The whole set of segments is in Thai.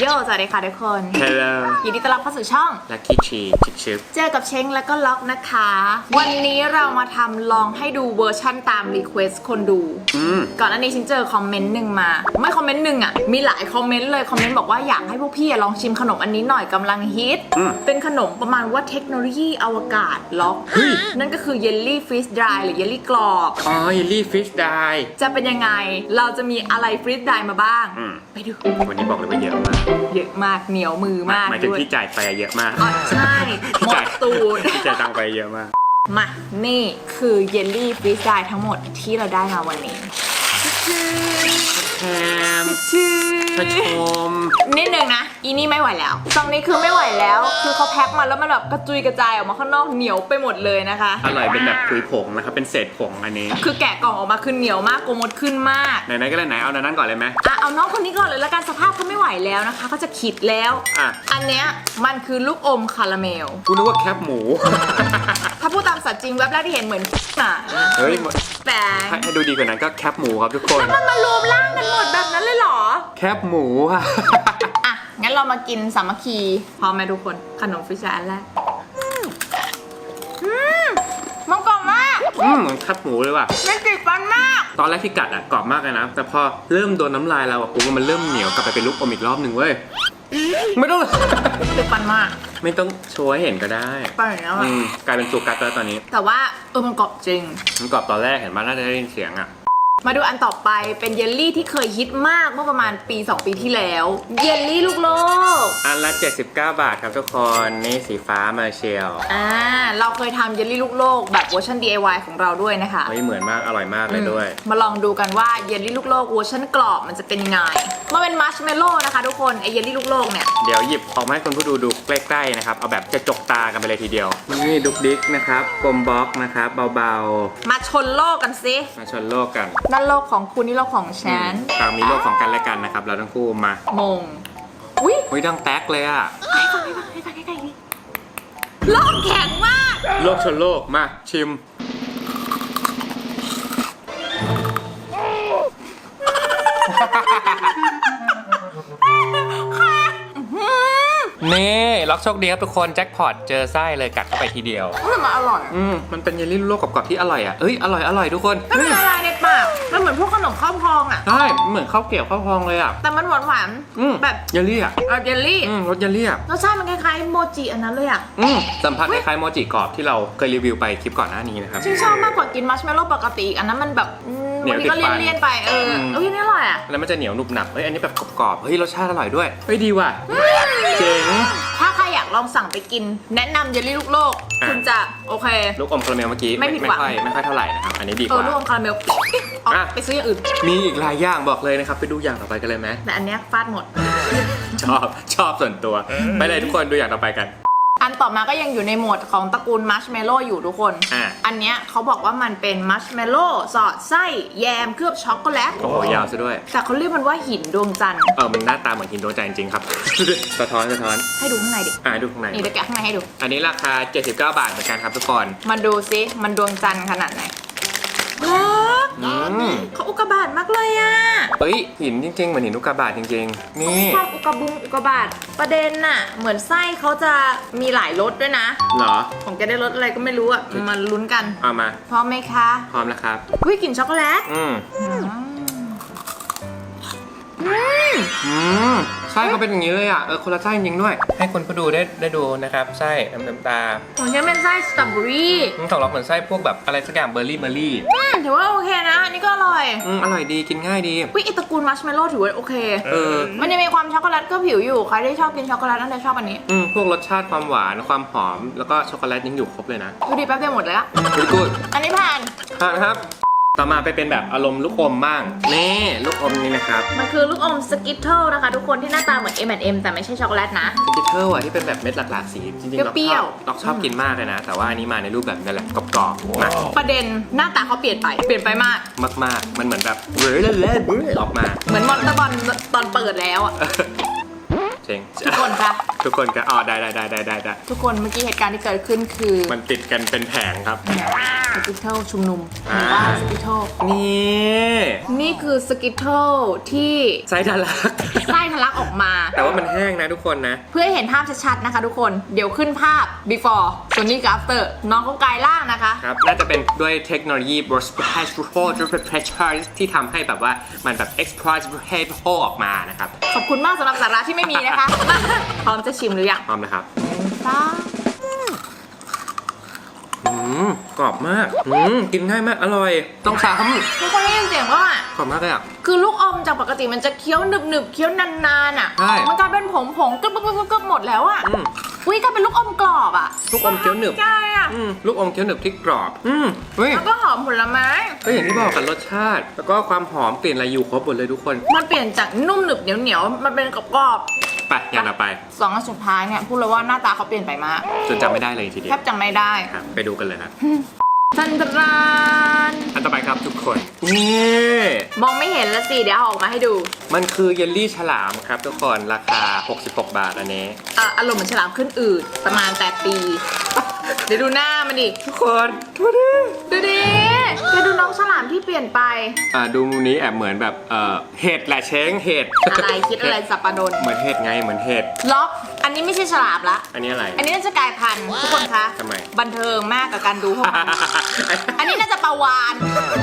โยสวัสดีค่ะทุกคน Hello ยินดีต้อนรับเข้าสู่ช่อง Lucky Tree ชิปชิปเจอกับเช้งแล้วก็ล็อกนะคะ วันนี้เรามาทำลองให้ดูเวอร์ชั่นตามรีเควสคนดู อืม ก่อนหน้านี้ฉันเจอคอมเมนต์หนึ่งมา ไม่คอมเมนต์หนึ่งอะมีหลายคอมเมนต์เลย คอมเมนต์บอกว่าอยากให้พวกพี่อะลองชิมขนมอันนี้หน่อยกำลังฮิต อืมเป็นขนมประมาณว่าเทคโนโลยีอวกาศล็อก เฮ้ย นั่นก็คือเยลลี่ฟรีสดรายหรือเยลลี่กรอบ อ๋อเยลลี่ฟิชไดจะเป็นยังไง เราจะมีอะไรฟรีสดรายมาบ้าง อืม ไปดู วันนี้บอกเลยว่าเยอะมาก เยอะมากเหนียวมือมากหมายถึงด้วยที่จ่ายไปอะเยอะมากอ๋อใช่หมดตูด ที่จ่ายตังค์ไปเยอะมาก มา นี่คือเยลลี่ฟรีสไตล์ทั้งหมดที่เราได้มาวันนี้แฮมชื่อพระชมนิดนึงนะ อีนี่ไม่ไหวแล้วตรงนี้คือไม่ไหวแล้ว คือเขาแพ็คมาแล้วมันแบบกระจุยกระจายออกมาข้างนอกเหนียวไปหมดเลยนะคะ อร่อยเป็นแบบผุยผงนะครับ เป็นเศษผงอันนี้ คือแกะกล่องออกมาคือเหนียวมากโกมดขึ้นมากไหนๆก็เลยไหนเอาอันนั้นก่อนเลยไหมอะเอาน้องคนนี้ก่อนเลยละกันสภาพเขาไม่ไหวแล้วนะคะเขาจะขิดแล้วอะ อันเนี้ยมันคือลูกอมคาราเมล กูนึกว่าแคบหมู ถ้าพูดตามสัตว์จริงแวบแรกที่เห็นเหมือนอะเฮ้ยแต่ให้ให้ดูดีกว่านั้นก็แคบหมูครับทุกคนมันมารวมร่างกันหมดแบบนั้นเลยเหรอ แคบหมูอะ อะ งั้นเรามากินสามัคคีพร้อมไหมทุกคนขนมฟิชอันแรกอืมมันกรอบมากอืมเหมือนแคบหมูเลยว่ะไม่ติดฟันมาก ตอนแรกที่กัดอะกรอบมากเลยนะ แต่พอเริ่มโดนน้ำลายเราอะปุ๊บมันเริ่มเหนียวกลับไปเป็นลูกอมอีกรอบหนึ่งเว้ย ไม่ต้อง ติดฟันมากไม่ต้องโชว์ให้เห็นก็ได้ไปอย่างนี้ยอืว่ะมกลายเป็นสุกัดแล้วตอนนี้แต่ว่าเออมันกรอบจริง มันกรอบตอนแรกเห็นบ้านน่าจะได้ยินเสียงอะ มาดูอันต่อไปเป็นเยลลี่ที่เคยฮิตมากเมื่อประมาณปี 2 ปีที่แล้ว เยลลี่ลูกโลก อันละ 79 บาทครับทุกคนนี่สีฟ้ามาเชียวอ่าเราเคยทำเยลลี่ลูกโลกแบบเวอร์ชัน DIY ของเราด้วยนะคะเฮ้ยเหมือนมากอร่อยมากเลยด้วย มาลองดูกันว่าเยลลี่ลูกโลกเวอร์ชันกรอบมันจะเป็นยังไงมันเป็นมัชเมลโล่นะคะทุกคนไอเยลลี่ลูกโลกเนี่ยเดี๋ยวหยิบออกมาให้คุณผู้ดูดูใกล้ๆนะครับเอาแบบจะจกตากันไปเลยทีเดียวนี่ดุกดิกนะครับกลมบล็อกนะครับเบามาชนโลกกันสิๆมาชนโลกกันนั่นโลกของคุณนี่โลกของฉันต่างมีโลกของกันและกันนะครับ เราทั้งคู่มามงอุ้ยอุ้ยดังแต๊กเลยอะให้ฟังให้ฟังให้ฟังให้ฟังดิโลกแข็งมาก โลกชนโลกมาชิมนี่ล็อกโชคดีครับทุกคนแจ็คพอตเจอไส้เลยกัดเข้าไปทีเดียวเฮ้ยมันอร่อย อืมมันเป็นเยลลี่โลกกรอบๆที่อร่อยอะเอ้ยอร่อยอร่อยทุกคนมันเป็นอะไรในปาก มันเหมือนพวกขนมข้าวพองอะ ใช่เหมือนข้าวเกรี๊ยวข้าวพองเลยอะ แต่มันหวานหวานอืมแบบเยลลี่อะเอาเยลลี่อืมรสเยลลี่อะรสชาติมันคล้ายๆโมจิอันนั้นเลยอะอืมสัมผัสคล้ายๆโมจิกรอบที่เราเคยรีวิวไปคลิปก่อนหน้านี้นะครับฉันชอบมากกว่ากินมัชเมลโล่ปกติอีกอันนั้นมันแบบอืมเหนียววันนี้ก็ติดฟันเลี่ยนๆไปเอออมเอ้ยนี่อร่อยอะแล้วมันจะเหนียวหนุบหนับเฮ้ยอันนี้แบบกรอบๆเฮ้ยรสชาติอร่อยด้วยเฮ้ยดีว่ะเจ๋งถ้าใครอยาก ลองสั่งไปกิน แนะนำเยลลี่ลูกโลก อะ คุณจะโอเค ลูกอมคาราเมลเมื่อกี้ไม่ผิดหวัง ค่อยไม่ค่อยเท่าไหร่นะครับ อันนี้ดีกเออว่า ลูกอมคาราเมลเอาอะ ไปซื้ออย่างอื่น มีอีกหลายอย่างบอกเลยนะครับ ไปดูอย่างต่อไปกันเลยไหมแต่อันเนี้ยฟาดหมด ชอบชอบส่วนตัว ไปเลยทุกคนดูอย่างต่อไปกัน อันต่อมาก็ยังอยู่ในโหมดของตระกูลมัชเมลโล่อยู่ทุกคน อะ อันเนี้ยเขาบอกว่ามันเป็นมัชเมลโล่สอดไส้แยมเคลือบช็อกโกแลต โอ้โหยาวซะด้วย แต่เขาเรียกมันว่าหินดวงจันทร์ เออมันหน้าตาเหมือนหินโดนใจจริงๆครับ สะท้อนสะท้อน ให้ดูข้างในดิ อ่าดูข้างใน นี่เดี๋ยวแกะข้างในให้ดู อันนี้ราคา 79 บาทเหมือนกันครับทุกคน มาดูซิ มันดวงจันทร์ขนาดไหนรัก อืมเขาอุกกาบาตมากเลยอะเฮ้ยหินจริงๆเหมือนหินลูกกาบาทจริงๆ นี่ความอุกกาบุงอุกกาบาตประเด็นน่ะ เหมือนไส้เขาจะมีหลายรสด้วยนะ เหรอ ของแกได้รสอะไรก็ไม่รู้อะมาลุ้นกัน เอามา พร้อมไหมคะพร้อมแล้วครับวิกลิ่นช็อกโกแลตอืมอืมอืมไส้เขาเป็นอย่างนี้เลยอะ เออคนละไส้จริงๆด้วย ให้คนผู้ดูได้ได้ดูนะครับ ไส้น้ำน้ำตาของฉันเป็นไส้สตรอเบอรี่อืมของเราเหมือนไส้พวกแบบอะไรสักอย่างเบอร์รี่เบอร์รี่อืมถือว่าโอเคนะ อันนี้ก็อร่อย อืมอร่อยดีกินง่ายดีวิไอตระกูลมัชเมลโล่ถือว่าโอเค เออ มันจะมีความช็อกโกแลตก็ผิวอยู่ ใครที่ชอบกินช็อกโกแลตน่าจะชอบอันนี้ อืมพวกรสชาติความหวานความหอมแล้วก็ช็อกโกแลตยังอยู่ครบเลยนะดูดิแป๊บเดียวหมดเลยอะ very good อันนี้ผ่านครับ ต่อมาไปเป็นแบบอารมณ์ลูกอมบ้างนี่ลูกอมนี่นะครับมันคือลูกอมสกิทเทิลนะคะ ทุกคนที่หน้าตาเหมือน M&M แต่ไม่ใช่ช็อกโกแลตนะ สกิทเทอร์อะที่เป็นแบบเม็ดหลากๆสีจริงๆเราเปรี้ชยอวบๆ เราชอบกินมากเลยนะ แต่ว่าอันนี้มาในรูปแบบนี้แหละกรอบๆมาประเด็นหน้าตาเขาเปลี่ยนไป เปลี่ยนไปมาก มากๆ มันเหมือนแบบเรื่อยๆออกมาเหมือนมอนเตอร์บอลตอนเปิดแล้วอะชเซ็งทุกคนคะทุกคนก็อ๋อได้ได้ได้ได้ได้ได้ ทุกคนเมื่อกี้เหตุการณ์ที่เกิดขึ้นคือ มันติดกันเป็นแผงครับ สกิทเทิลชุมนุมหรือว่าสกิทเทิลนี่นี่คือสกิทเทิลที่ไส้ทะลัก ไส้ทะลักออกมา แต่ว่ามันแห้งนะทุกคนนะ เพื่อให้เห็นภาพชัดๆนะคะทุกคน เดี๋ยวขึ้นภาพ before ส่วนนี้กับ after น้องเขากลายร่างนะคะ ครับ น่าจะเป็นด้วยเทคโนโลยี burst pressure ที่ทำให้แบบว่ามันแบบ exploit pressure ออกมานะครับ ขอบคุณมากสำหรับสาระที่ไม่มีนะคะมาพร้อมจะชิมหรือยังพร้อมนะครับป้า อืมกรอบมากอืมกินง่ายมากอร่อย ต้องซ้ทุกคนได้ยินเสียงว่าำกรอบมากเลยอะ คือลูกอมจากปกติมันจะเคี้ยวหนึบหนึบๆเคี้ยวนานๆอะ ใช่มันกลายเป็นผงผงๆกึบกึบกึบกึบกึบหมดแล้วอะอืมอุ้ยกลายเป็นลูกอมกรอบอะลูกอมเคี้ยวหนึบ ใช่อะอืมลูกอมเคี้ยวหนึบที่กรอบ อืมเฮ้ยแล้วก็หอมผลไม้ ก็อย่างที่บอกกันรสชาติ แล้วก็ความหอมกลิ่นอะไรอยู่ครบหมดเลยทุกคน มันเปลี่ยนจากนุ่มหนึบเหนียวเหนียวๆมันเป็นกรอบ ไปอย่างต่อไปๆสองอันสุดท้ายเนี่ยพูดเลยว่าหน้าตาเขาเปลี่ยนไปมากจนจำไม่ได้เลยทีเดียแทวบจำไม่ได้ครับไปดูกันเลยครับทันตรานอันต่อไปครับทุกคนนี่มองไม่เห็นแล้วสิเดี๋ยวเอาออกมาให้ดูมันคือเยลลี่ฉลามครับทุกคนราคา 66 บาทอันนี้ อะอารมณ์เหมือนฉลามขึ้นอืดประมาณแปดปี เดี๋ยวดูหน้ามันดิทุกคนดูดิดูดิเดี๋ยวดูน้องฉลามที่เปลี่ยนไป อ่าดูมุมนี้แอบเหมือนแบบเอ่อเห็ดแหละเช้งเห็ดอะไรคิดอะไรสับปะรดเหมือนเห็ดไงเหมือนเห็ดล็อกอันนี้ไม่ใช่ฉลามละ อันนี้อะไร อันนี้น่าจะกลายพันธุ์ทุกคนคะทำไม บันเทิงมากกับการดูพวกมันอันนี้น่าจะปลาวาน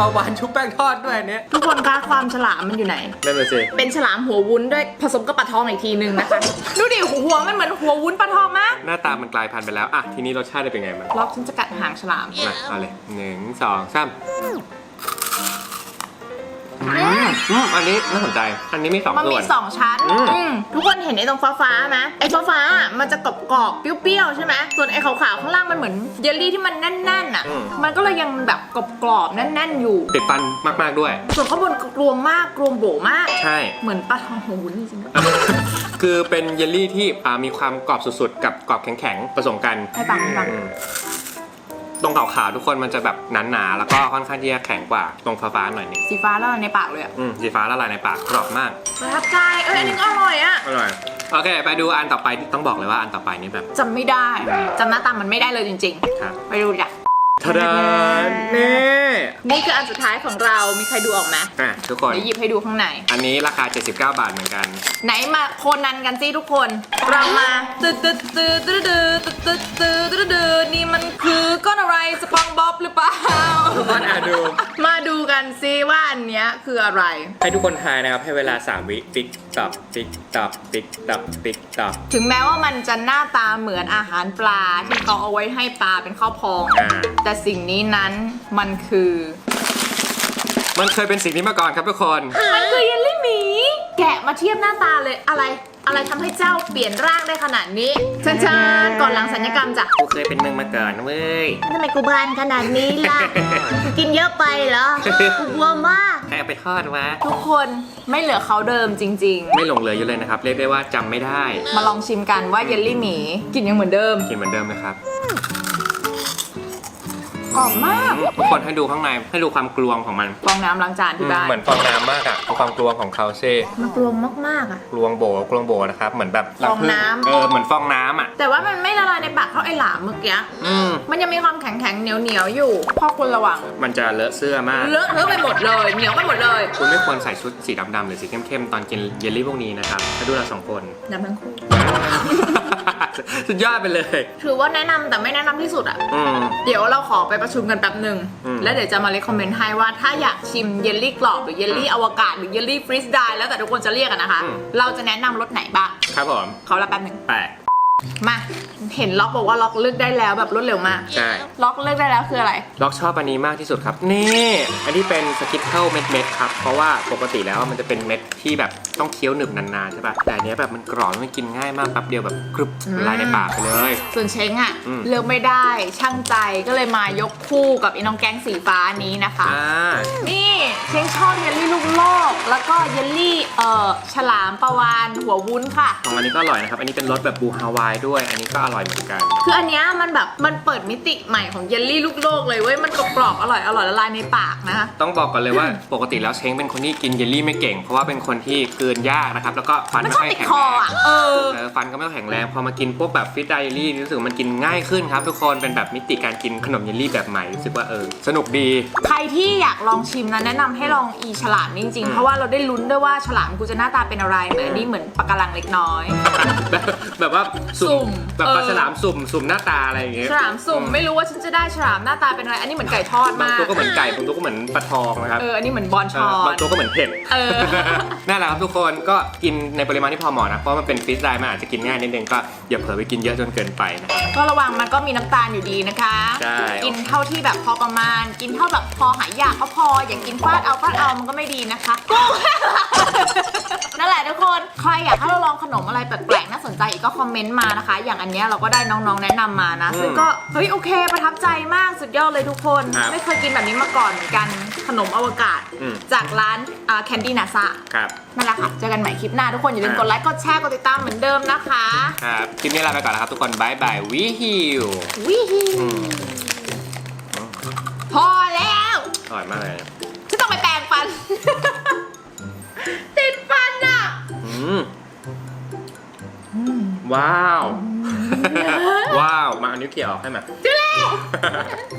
ปลาวานชุบแป้งทอดด้วยอันเนี้ยทุกคนคะความฉลามมันอยู่ไหน นั่นน่ะสิเป็นฉลามหัววุ้นด้วยผสมกับปลาทองอีกทีนึงนะคะ ดูดิหัวมันเหมือนหัววุ้นปลาทองมาก หน้าตามันกลายพันธุ์ไปแล้วอะทีนี้รสชาติจะเป็นไงมั้างล็อกฉันจะกัดหางฉลามมาเอาเลยหนึ่งสองสามอืมอืมอันนี้น่าสนใจ อันนี้มีสองมันส่มีวน สองชั้นอืม อืมทุกคนเห็นไอ้ตรงฟ้าฟ้าๆไหมไอ้ฟ้าฟ้าๆอะมันจะกรอบกรอบๆเปรี้ยวๆใช่ไหมส่วนไอ้ขาวๆข้างล่างมันเหมือนเยลลี่ที่มันแน่นๆอะ มันก็เลยยังแบบกรอบกรอบๆแน่น ๆ อยู่ ติดฟันมาก ๆ ด้วย ส่วนข้างบนก็กลวงมากกลวงโบมาก ใช่ เหมือนปลาทองหัววุ้นจริงๆนะ คือเป็นเยลลี่ที่อ่ามีความกรอบสุดๆ กับกรอบแข็งๆ ผสมกันให้ปังให้ปัง อืมตรงขาวๆทุกคนมันจะแบบหนาๆ แล้วก็ค่อนข้างที่จะแข็งกว่าตรงฟ้าๆหน่อยนึงสีฟ้าแล้วในปากเลยอะอืมสีฟ้าละลายในปากกรอบมาก ประทับใจเอ้ยอันนี้ก็อร่อยอะอร่อย โอเค ไปดูอันต่อไปต้องบอกเลยว่าอันต่อไปนี่แบบจำไม่ได้จำหน้าตามันไม่ได้เลยจริงครับ ๆ ไปดูจ้ะ ทะดานนี่นี่คืออันสุดท้ายของเรา มีใครดูออกไหมอะทุกคน เดี๋ยวหยิบให้ดูข้างใน อันนี้ราคา 79 บาทเหมือนกัน ไหนมาโคนันกันสิทุกคน เรามาตืดตืดตืดตืดตืดตืดตืดตืดตืดนี่มันคือก้อนอะไรสปองบ๊อบหรือเปล่า ทุกคนอะดู มาดูกันซิว่าอันเนี้ยคืออะไร ให้ทุกคนทายนะครับ ให้เวลา 3 วิ ติ๊กตอกติ๊กตอกติ๊กตอกติ๊กตอกถึงแม้ว่ามันจะหน้าตาเหมือนอาหารปลาที่เขาเอาไว้ให้ปลาเป็นข้าวพอง อ่า แต่สิ่งนี้นั้นมันคือ มันเคยเป็นสิ่งนี้มาก่อนครับทุกคน มันคือเยลลี่หมี แกะมาเทียบหน้าตาเลยอะไร อะไรทำให้เจ้าเปลี่ยนร่างได้ขนาดนี้เชิญเชิญก่อนหลังสัญญกรรมจ้ะกูเคยเป็นมึงมาก่อนเว้ย ทำไมกูบานขนาดนี้ล่ะ กินเยอะไปเหรอ กูบวมมากใครเอาไปทอดวะ ทุกคนไม่เหลือเขาเดิมจริง ไม่หลงเหลืออยู่เลยนะครับ เรียกได้ว่าจำไม่ได้ ๆ มาลองชิมกันว่าเยลลี่หมีกินยังเหมือนเดิม กินเหมือนเดิมนะครับ กรอบมากทุกคนให้ดูข้างในให้ดูความกลวงของมันฟองน้ำล้างจานที่บ้านเหมือนฟองน้ำมากอะความกลวงของเขาเซ่มันกลวงมากๆอะกลวงโบกลวงโบนะครับเหมือนแบบฟองน้ำเออเหมือนฟองน้ำอะแต่ว่ามันไม่ละลายในปากเท่าไอ้หลามเมื่อกี้อืมมันยังมีความแข็งๆเหนียวๆอยู่พ่อคุณระวัง มันจะเลอะเสื้อมากเลอะเทอะไปหมดเลยเหนียวไปหมดเลย คุณไม่ควรใส่ชุดสีดำๆหรือสีเข้มๆตอนกินเยลลี่พวกนี้นะครับมาดูเราสองคนน้ำทั้งคู่ สุดยอดไปเลย ถือว่าแนะนำแต่ไม่แนะนำที่สุดอะอืม เดี๋ยวเราขอไปประชุมกันแป๊บหนึ่ง อืม แล้วเดี๋ยวจะมาเลคคอมเมนต์ให้ว่าถ้าอยากชิมเยลลี่กรอบหรือเยลลี่อวกาศหรือเยลลี่ฟรีสไดล์แล้วแต่ทุกคนจะเรียกกันนะคะ เราจะแนะนำรสไหนบ้าง ครับผมขอละแป๊บหนึ่ง แปลกมา เห็นล็อกบอกว่าล็อกเลือกได้แล้วแบบรวดเร็วมาก ใช่ ล็อกเลือกได้แล้วคืออะไร ล็อกชอบอันนี้มากที่สุดครับ นี่อันนี้เป็นสกิทเทิลเม็ดๆครับ เพราะว่าปกติแล้วมันจะเป็นเม็ดที่แบบต้องเคี้ยวหนึบนานๆใช่ป่ะ แต่อันเนี้ยแบบมันกรอบแล้วมันกินง่ายมากแป๊บเดียวแบบกรึบอืมละลายในปากไปเลย ส่วนเช้งอะอืม เลือกไม่ได้ช่างใจก็เลยมายกคู่กับอีน้องแก๊งสีฟ้านี้นะคะ อ่า นี่เช้งชอบเยลลี่ลูกโลก แล้วก็เยลลี่เอ่อฉลามปลาวานหัววุ้นค่ะ ของอันนี้ก็อร่อยนะครับ อันนี้เป็นรสแบบบูฮาวายด้วย อันนี้ก็อร่อยเหมือนกัน คืออันเนี้ยมันแบบมันเปิดมิติใหม่ของเยลลี่ลูกโลกเลยเว้ยมันกรอบๆอร่อยอร่อยละลายในปากนะคะ ต้องบอกก่อนเลยว่าปกติแล้วเช้งเป็นคนที่กินเยลลี่ไม่เก่ง เพราะว่าเป็นคนที่กลืนยากนะครับ แล้วก็ฟันมันไม่ชอบค่อยติดแข็งคอแรงอะเอออฟันก็ไม่ค่อยแข็งแรง พอมากินพวกแบบฟิตไดเยลลี่รู้สึกว่ามันกินง่ายขึ้นครับทุกคน เป็นแบบมิติการกินขนมเยลลี่แบบใหม่รู้สึกว่าเออสนุกดี ใครที่อยากลองชิมนะแนะนำให้ลองอีฉลามนี่จริงอืมๆเพราะว่าเราได้ลุ้นด้วยว่าฉลามกูจะหน้าตาเป็นอะไรเหมือนอันนี่เหมือนปะการังเล็กน้อย แบบแบบว่าสุ่มแบบปลาเออ ฉลามสุ่มสุ่มหน้าตาอะไรอย่างเงี้ยฉลามสุ่มไม่รู้ว่าฉันจะได้ฉลามหน้าตาเป็นอะไร อันนี้เหมือนไก่ทอดบางมากตัวก็เหมือนไก่บางตัวก็เหมือนปลาทองนะครับเอออันนี้เหมือนบอลชเอออบางนตัวก็เหมือนเผ็ดเออ นั่นแหละครับทุกคนก็กินในปริมาณที่พอเหมาะนะเพราะมันเป็นฟิสไดมันอาจจะกินง่ายนิดนึงก็อย่าเผลอไปกินเยอะจนเกินไปนะก็ระวังมันก็มีน้ำตาลอยู่ดีนะคะ ใช่ กินเท่าที่แบบพอประมาณ กินเท่าแบบพอหายอยากก็พอ อย่ากินฟาดเอาฟาดเอามันก็ไม่ดีนะคะกู นั่นแหละทุกคนใครอยากให้เราลองขนมอะไรแปลกๆน่าสนใจอีกก็คอมเมนต์มานะคะ อย่างอันเนี้ยเราก็ได้น้องๆแนะนำมานะ ซึ่งก็เฮ้ยโอเคประทับใจมากสุดยอดเลยทุกคนไม่เคยกินแบบนี้มาก่อนเหมือนกันขนมอวกาศ อืม จากร้านแคนดี้นาซาครับ นั่นแหละค่ะเจอกันใหม่คลิปหน้าทุกคนอย่าลืมกดไลค์กดแชร์กดติดตามเหมือนเดิมนะคะครับคลิปนี้ลาไปก่อนแล้วครับทุกคนบายบายวิฮิววิฮีอืมพอแล้ว อร่อยมากเลย ฉันต้องไปแปรงฟันติดฟันอะอื มว้าว ว้าว มาเอานิ้วเขี่ยออกให้มาจุเล่